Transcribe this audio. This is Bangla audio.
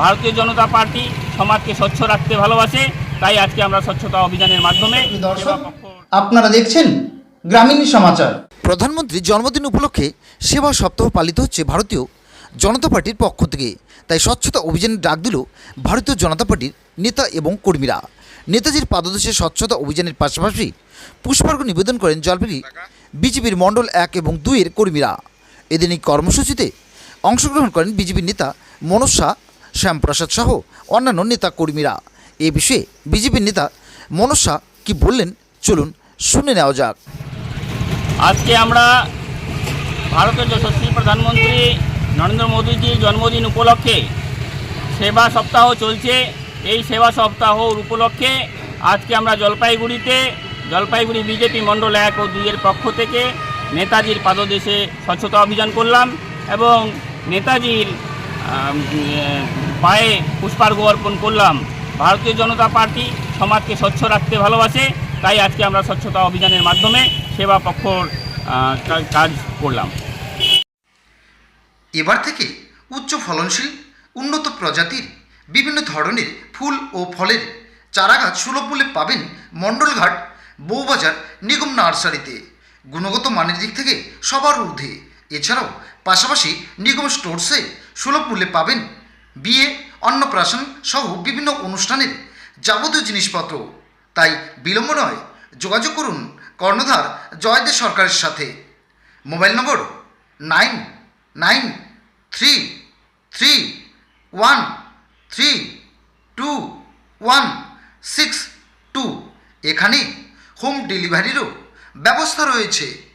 ভারতীয় জনতা পার্টি সমাজকে স্বচ্ছ রাখতে ভালোবাসে তাই আজকে আমরা স্বচ্ছতা অভিযানের মাধ্যমে আপনারা দেখছেন গ্রামীণ সমাচার। প্রধানমন্ত্রীর জন্মদিন উপলক্ষে সেবা সপ্তাহ পালিত হচ্ছে ভারতীয় জনতা পার্টির পক্ষ থেকে। তাই স্বচ্ছতা অভিযানের ডাক দিল ভারতীয় জনতা পার্টির নেতা এবং কর্মীরা। নেতাজির পাদদেশে স্বচ্ছতা অভিযানের পাশাপাশি পুষ্পার্ঘ নিবেদন করেন জলপাইগুড়ি বিজেপির মণ্ডল এক এবং দুইয়ের কর্মীরা। এদিন এই কর্মসূচিতে অংশগ্রহণ করেন বিজেপির নেতা মনোজ শাহ শ্যামপ্রসাদ সহ অন্যান্য নেতা কর্মীরা এ বিষয়ে বিজেপির নেতা মনোজ শাহ কী বললেন, চলুন শুনে নেওয়া যাক। আজকে আমরা ভারতের যশস্বী প্রধানমন্ত্রী নরেন্দ্র মোদীজির জন্মদিন উপলক্ষে সেবা সপ্তাহ চলছে। এই সেবা সপ্তাহর উপলক্ষে আজকে আমরা জলপাইগুড়িতে, জলপাইগুড়ি বিজেপি মণ্ডল এক ও দুইয়ের পক্ষ থেকে নেতাজির পাদদেশে স্বচ্ছতা অভিযান করলাম এবং নেতাজির পায়ে পুষ্পার্ঘ অর্পণ করলাম। ভারতীয় জনতা পার্টি সমাজকে স্বচ্ছ রাখতে ভালোবাসে, তাই আজকে আমরা স্বচ্ছতা অভিযানের মাধ্যমে সেবা পক্ষর কাজ করলাম। এবার থেকে উচ্চ ফলনশীল, উন্নত প্রজাতির, বিভিন্ন ধরনের ফুল ও ফলের চারাগাছ সুলভ মূল্যে পাবেন মণ্ডলঘাট বউবাজার নিগম নার্সারিতে। গুণগত মানের দিক থেকে সবার ঊর্ধ্বে। এছাড়াও পাশাপাশি নিগম স্টোরসে সুলভ মূল্যে পাবেন বিয়ে, অন্নপ্রাশন সহ বিভিন্ন অনুষ্ঠানের যাবতীয় জিনিসপত্র। তাই বিলম্ব নয়, যোগাযোগ করুন কর্ণধার জয়দেব সরকারের সাথে। Mobile number nine nine three three one three two one six two. এখানে হোম ডেলিভারিরও ব্যবস্থা রয়েছে।